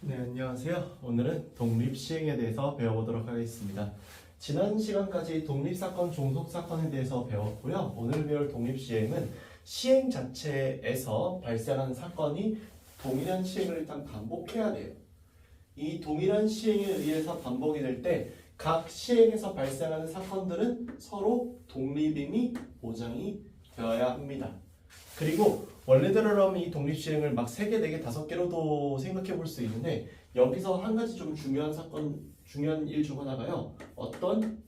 네, 안녕하세요. 오늘은 독립시행에 대해서 배워보도록 하겠습니다. 지난 시간까지 독립사건, 종속사건에 대해서 배웠고요. 오늘 배울 독립시행은 시행 자체에서 발생하는 사건이 동일한 시행을 일단 반복해야 돼요. 이 동일한 시행에 의해서 반복이 될 때 각 시행에서 발생하는 사건들은 서로 독립임이 보장이 되어야 합니다. 그리고 원래대로라면 이 독립시행을 막 3개, 4개, 5개로도 생각해 볼 수 있는데 여기서 한 가지 좀 중요한 사건, 중요한 일 중 하나가요. 어떤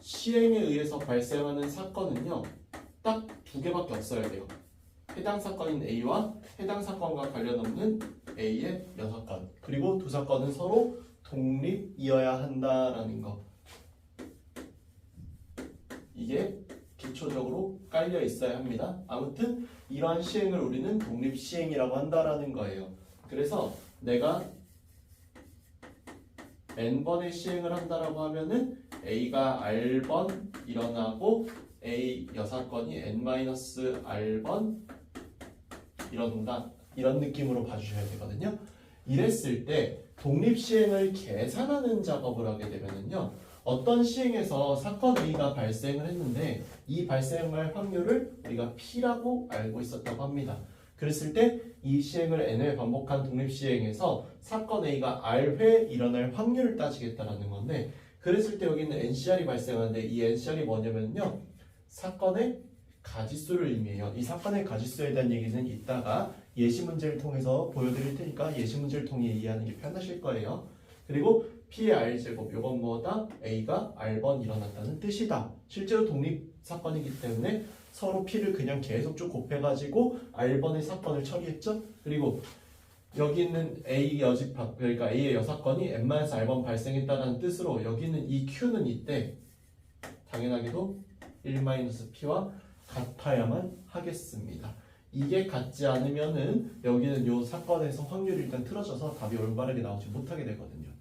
시행에 의해서 발생하는 사건은요. 딱 두 개밖에 없어야 돼요. 해당 사건인 A와 해당 사건과 관련 없는 A의 여섯 건. 그리고 두 사건은 서로 독립이어야 한다라는 거. 이게 기초적으로 깔려 있어야 합니다. 아무튼 이러한 시행을 우리는 독립 시행이라고 한다라는 거예요. 그래서 내가 n번의 시행을 한다라고 하면은 a가 r번 일어나고 a 여사건이 n-r번 일어난다. 이런 느낌으로 봐주셔야 되거든요. 이랬을 때 독립 시행을 계산하는 작업을 하게 되면은요. 어떤 시행에서 사건 A가 발생을 했는데 이 발생할 확률을 우리가 P라고 알고 있었다고 합니다. 그랬을 때 이 시행을 n회 반복한 독립 시행에서 사건 A가 R회 일어날 확률을 따지겠다라는 건데 그랬을 때 여기는 NCR이 발생하는데 이 NCR이 뭐냐면요. 사건의 가지수를 의미해요. 이 사건의 가지수에 대한 얘기는 이따가 예시 문제를 통해서 보여드릴 테니까 예시 문제를 통해 이해하는 게 편하실 거예요. 그리고 P의 R제곱 이건 뭐다? A가 R번 일어났다는 뜻이다. 실제로 독립 사건이기 때문에 서로 P를 그냥 계속 쭉 곱해가지고 R번의 사건을 처리했죠. 그리고 여기 있는 A 여집합 그러니까 A의 여사건이 N-R번 발생했다는 뜻으로 여기 있는 이 Q는 이때 당연하게도 1-P와 같아야만 하겠습니다. 이게 같지 않으면은 여기는 요 사건에서 확률이 일단 틀어져서 답이 올바르게 나오지 못하게 되거든요.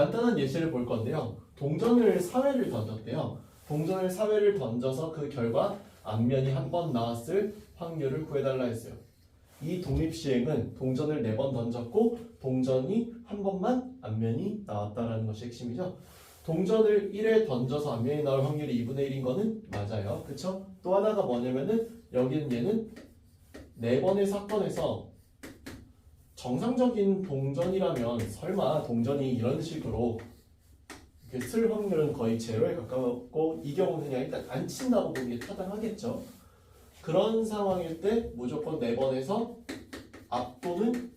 간단한 예시를 볼 건데요. 동전을 사회를 던졌대요. 동전을 사회를 던져서 그 결과 앞면이 한 번 나왔을 확률을 구해달라 했어요. 이 독립시행은 동전을 네 번 던졌고 동전이 한 번만 앞면이 나왔다라는 것이 핵심이죠. 동전을 1에 던져서 앞면이 나올 확률이 2분의 1인 거는 맞아요. 그쵸? 또 하나가 뭐냐면은 여기는 얘는 네 번의 사건에서 정상적인 동전이라면 설마 동전이 이런 식으로 이렇게 쓸 확률은 거의 제로에 가까웠고 이 경우는 그냥 일단 안 친다고 게 타당하겠죠. 그런 상황일 때 무조건 네 번에서 앞도는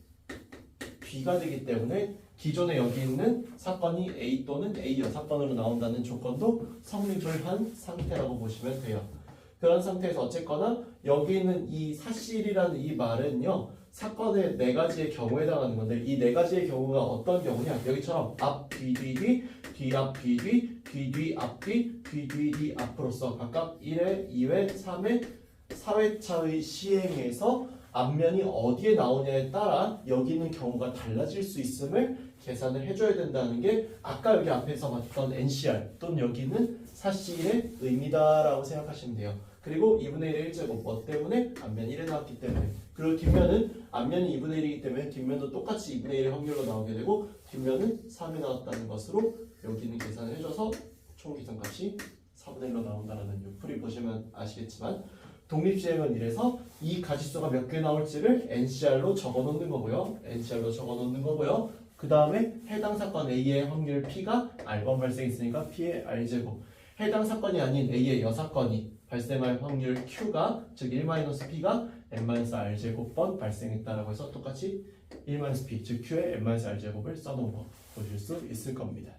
B가 되기 때문에 기존에 여기 있는 사건이 A 또는 A 여사건으로 나온다는 조건도 성립을 한 상태라고 보시면 돼요. 그런 상태에서 어쨌거나 여기 있는 이 사실이라는 이 말은요 사건의 네 가지의 경우에 해당하는 건데 이 네 가지의 경우가 어떤 경우냐 여기처럼 앞, 뒤, 뒤, 뒤, 뒤, 앞, 뒤, 뒤, 뒤, 뒤, 앞, 뒤, 뒤, 뒤, 뒤, 앞으로서 각각 1회, 2회, 3회, 4회차의 시행에서 앞면이 어디에 나오냐에 따라 여기 있는 경우가 달라질 수 있음을 계산을 해줘야 된다는 게 아까 여기 앞에서 봤던 NCR 또는 여기는 사실의 의미다라고 생각하시면 돼요. 그리고 2분의 1의 1제곱 뭐 때문에 앞면 1에 나왔기 때문에 그리고 뒷면은 앞면이 2분의 1이기 때문에 뒷면도 똑같이 2분의 1의 확률로 나오게 되고 뒷면은 3이 나왔다는 것으로 여기는 계산을 해줘서 총 계산값이 4분의 1로 나온다는 요 풀이 보시면 아시겠지만 독립시행은 이래서 이 가지수가 몇 개 나올지를 NCR로 적어놓는 거고요. NCR로 적어놓는 거고요. 그 다음에 해당 사건 A의 확률 P가 R번 발생했으니까 P의 R제곱 해당 사건이 아닌 A의 여사건이 발생할 확률 Q가 즉 1-P가 N-R제곱번 발생했다라고 해서 똑같이 1-P 즉 Q의 N-R제곱을 써놓은 거 보실 수 있을 겁니다.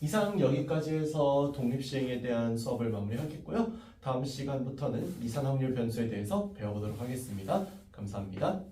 이상 여기까지 해서 독립시행에 대한 수업을 마무리하겠고요. 다음 시간부터는 이산 확률 변수에 대해서 배워보도록 하겠습니다. 감사합니다.